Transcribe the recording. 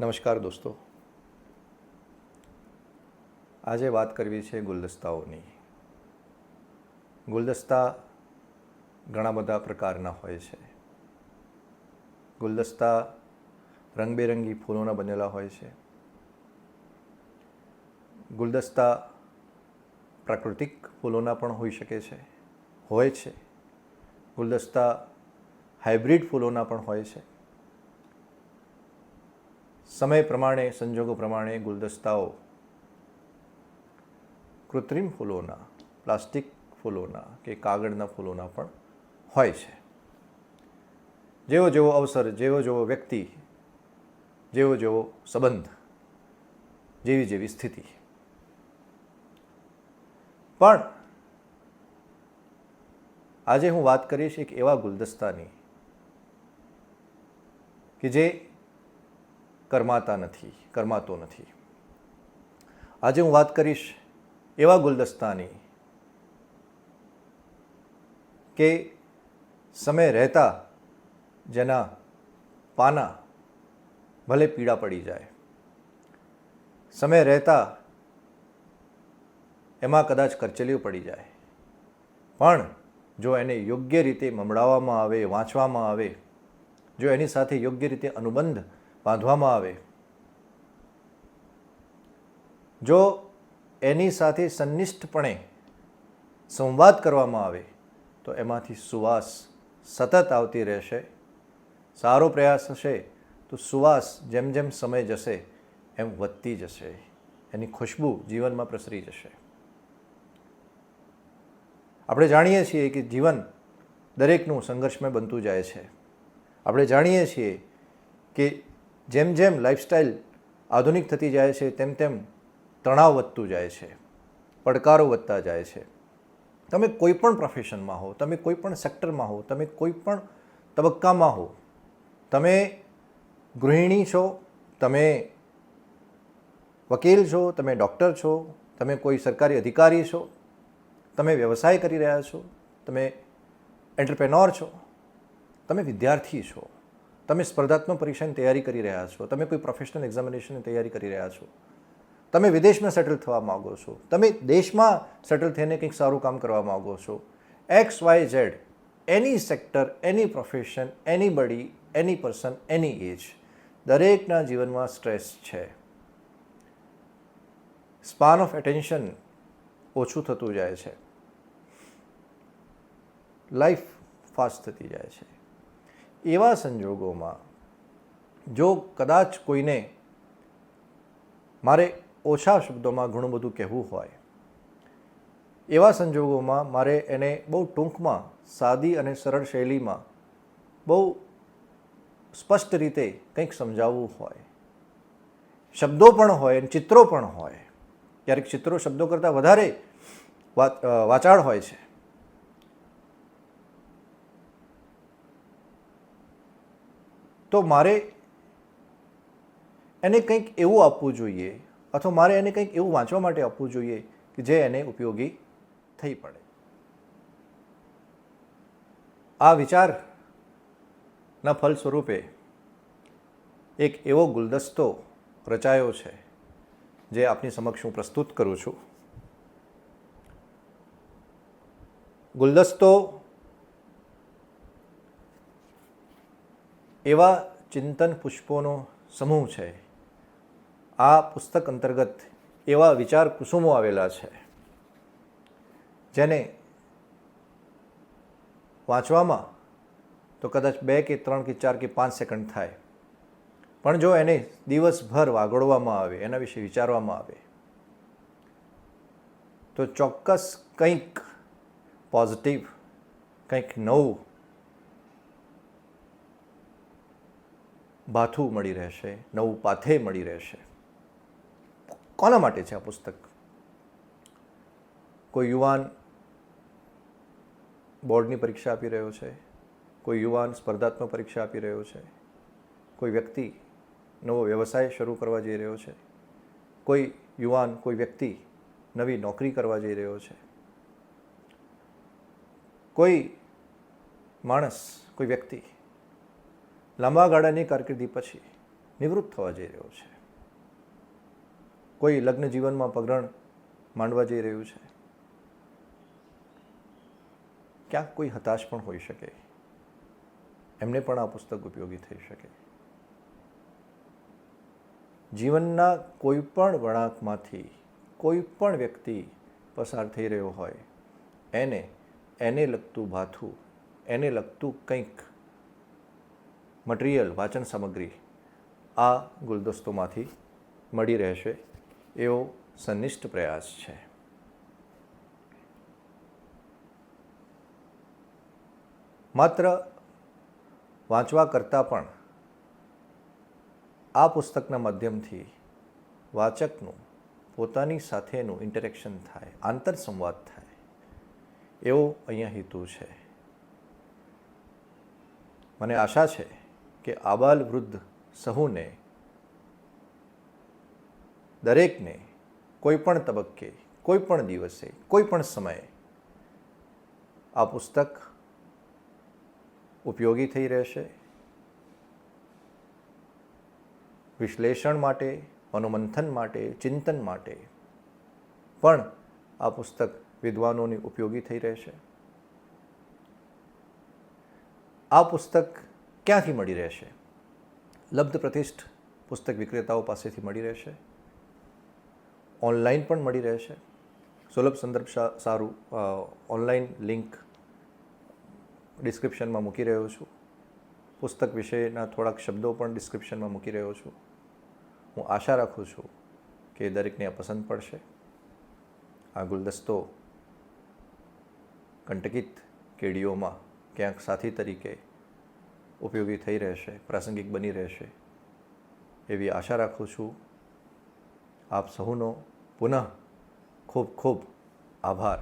નમસ્કાર દોસ્તો. આજે વાત કરવી છે ગુલદસ્તાઓની. ગુલદસ્તા ઘણા બધા પ્રકારના હોય છે. ગુલદસ્તા રંગબેરંગી ફૂલોના બનેલા હોય છે. ગુલદસ્તા પ્રાકૃતિક ફૂલોના પણ હોઈ શકે છે, હોય છે. ગુલદસ્તા હાઇબ્રિડ ફૂલોના પણ હોય છે. સમય પ્રમાણે, સંજોગો પ્રમાણે ગુલદસ્તાઓ કૃત્રિમ ફૂલોના, પ્લાસ્ટિક ફૂલોના કે કાગળના ફૂલોના પણ હોય છે. જેવો જેવો અવસર, જેવો જેવો વ્યક્તિ, જેવો જેવો સંબંધ, જેવી જેવી સ્થિતિ. પણ આજે હું વાત કરીશ એક એવા ગુલદસ્તાની કે જે કરમાતા નથી, કરમાતો નથી. આજે હું વાત કરીશ એવા ગુલદસ્તાની કે સમય રહેતા જેના પાના ભલે પીળા પડી જાય. સમય રહેતા એમાં કદાચ કરચલીઓ પડી જાય. પણ જો એને યોગ્ય રીતે મમડાવવામાં આવે, વાંચવામાં આવે, જો એની સાથે યોગ્ય રીતે અનુબંધ બાંધવામાં આવે. જો એની સાથે સંનિષ્ઠપણે સંવાદ કરવામાં આવે, તો એમાંથી સુવાસ સતત આવતી રહેશે. સારો પ્રયાસ હશે, તો સુવાસ જેમ જેમ સમય જશે, એમ વધતી જશે. એની ખુશ્બુ જીવનમાં પ્રસરી જશે. આપણે જાણીએ છીએ કે જીવન દરેકનું સંઘર્ષમય બનતું જાય છે. આપણે જાણીએ છીએ કે જેમ જેમ લાઈફસ્ટાઈલ આધુનિક થતી જાય છે, તેમ તેમ તણાવ વધતું જાય છે, પડકારો વધતા જાય છે. તમે કોઈ પણ પ્રોફેશનમાં હો તમે કોઈ પણ સેક્ટરમાં હો તમે કોઈ પણ તબક્કામાં હો તમે ગૃહિણી છો, તમે વકીલ છો, તમે ડૉક્ટર છો, તમે કોઈ સરકારી અધિકારી છો, તમે વ્યવસાય કરી રહ્યા છો, તમે એન્ટરપ્રેનોર છો, તમે વિદ્યાર્થી છો તમે સ્પર્ધાત્મક પરીક્ષાની તૈયારી કરી રહ્યા છો, તમે કોઈ પ્રોફેશનલ એક્ઝામિનેશનની તૈયારી કરી રહ્યા છો, તમે વિદેશમાં સેટલ થવા માગો છો, તમે દેશમાં સેટલ થઈને કંઈક સારું કામ કરવા માગો છો X Y Z any sector any profession anybody any person એની એજ દરેકના જીવનમાં સ્ટ્રેસ છે. સ્પાન ઓફ એટેન્શન ઓછું થતું જાય છે. લાઈફ ફાસ્ટ થતી જાય છે. એવા સંજોગોમાં જો કદાચ કોઈને મારે ઓછા શબ્દોમાં ઘણું બધું કહેવું હોય, એવા સંજોગોમાં મારે એને બહુ ટૂંકમાં, સાદી અને સરળ શૈલીમાં બહુ સ્પષ્ટ રીતે કંઈક સમજાવવું હોય. શબ્દો પણ હોય ચિત્રો પણ હોય. ક્યારેક ચિત્રો શબ્દો કરતાં વધારે વાચાળ હોય છે. તો મારે એને કંઈક એવું આપવું જોઈએ અથવા મારે એને કંઈક એવું વાંચવા માટે આપવું જોઈએ કે જે એને ઉપયોગી થઈ પડે. આ વિચારના ફલ સ્વરૂપે એક એવો ગુલદસ્તો રચાયો છે જે આપની સમક્ષ હું પ્રસ્તુત કરું છું. ગુલદસ્તો એવા ચિંતન પુષ્પોનો સમૂહ છે. આ પુસ્તક અંતર્ગત એવા વિચાર કુસુમો આવેલા છે. જેને વાંચવામાં તો કદાચ બે કે ત્રણ કે ચાર કે પાંચ સેકન્ડ થાય. પણ જો એને દિવસભર વાગોળવામાં આવે, એના વિશે વિચારવામાં આવે, તો ચોક્કસ કંઈક પોઝિટિવ કંઈક નવું ભાથું મળી રહેશે, નવું પાથે મળી રહેશે. કોના માટે છે આ પુસ્તક? કોઈ યુવાન બોર્ડની પરીક્ષા આપી રહ્યો છે? કોઈ યુવાન સ્પર્ધાત્મક પરીક્ષા આપી રહ્યો છે? કોઈ વ્યક્તિ નવો વ્યવસાય શરૂ કરવા જઈ રહ્યો છે? કોઈ યુવાન, કોઈ વ્યક્તિ નવી નોકરી કરવા જઈ રહ્યો છે? કોઈ માણસ, કોઈ વ્યક્તિ લાંબા ગાળાની કારકિર્દી પછી નિવૃત્ત થવા જઈ રહ્યો છે. કોઈ લગ્ન જીવનમાં પગરણ માંડવા જઈ રહ્યું છે? ક્યાંક કોઈ હતાશ પણ હોઈ શકે. એમને પણ આ પુસ્તક ઉપયોગી થઈ શકે. જીવનના કોઈ પણ વળાંકમાંથી કોઈ પણ વ્યક્તિ પસાર થઈ રહ્યો હોય, એને એને લગતું ભાથું, એને લગતું કંઈક મટીરિયલ, વાંચન સામગ્રી આ ગુલદસ્તોમાંથી મળી રહેશે એવો સંનિષ્ઠ પ્રયાસ છે. માત્ર વાંચવા કરતાં પણ આ પુસ્તકના માધ્યમથી વાચકનું પોતાની સાથેનું ઇન્ટરેક્શન થાય આંતરસંવાદ થાય એવો અહીંયા હેતુ છે. મને આશા છે કે આબાલ વૃદ્ધ સહુને, દરેકને કોઈ પણ તબક્કે, કોઈ પણ દિવસે, કોઈ પણ સમયે આ પુસ્તક ઉપયોગી થઈ રહેશે. વિશ્લેષણ માટે, મનોમંથન માટે, ચિંતન માટે પણ આ પુસ્તક વિદ્વાનોની ઉપયોગી થઈ રહેશે. આ પુસ્તક ક્યાંથી મળી રહેશે? લબ્ધ પ્રતિષ્ઠ પુસ્તક વિક્રેતાઓ પાસેથી મળી રહેશે? ઓનલાઈન પણ મળી રહેશે? સુલભ સંદર્ભ સારું ઓનલાઈન લિંક ડિસ્ક્રિપ્શનમાં મૂકી રહ્યો છું. પુસ્તક વિશેના થોડાક શબ્દો પણ ડિસ્ક્રિપ્શનમાં મૂકી રહ્યો છું. હું આશા રાખું છું કે દરેકને આ પસંદ પડશે. આ ગુલદસ્તો કંટકિત કેડીઓમાં ક્યાંક સાથી તરીકે ઉપયોગી થઈ રહેશે, પ્રાસંગિક બની રહેશે. એવી આશા રાખું છું. આપ સહુનો પુનઃ ખૂબ ખૂબ આભાર.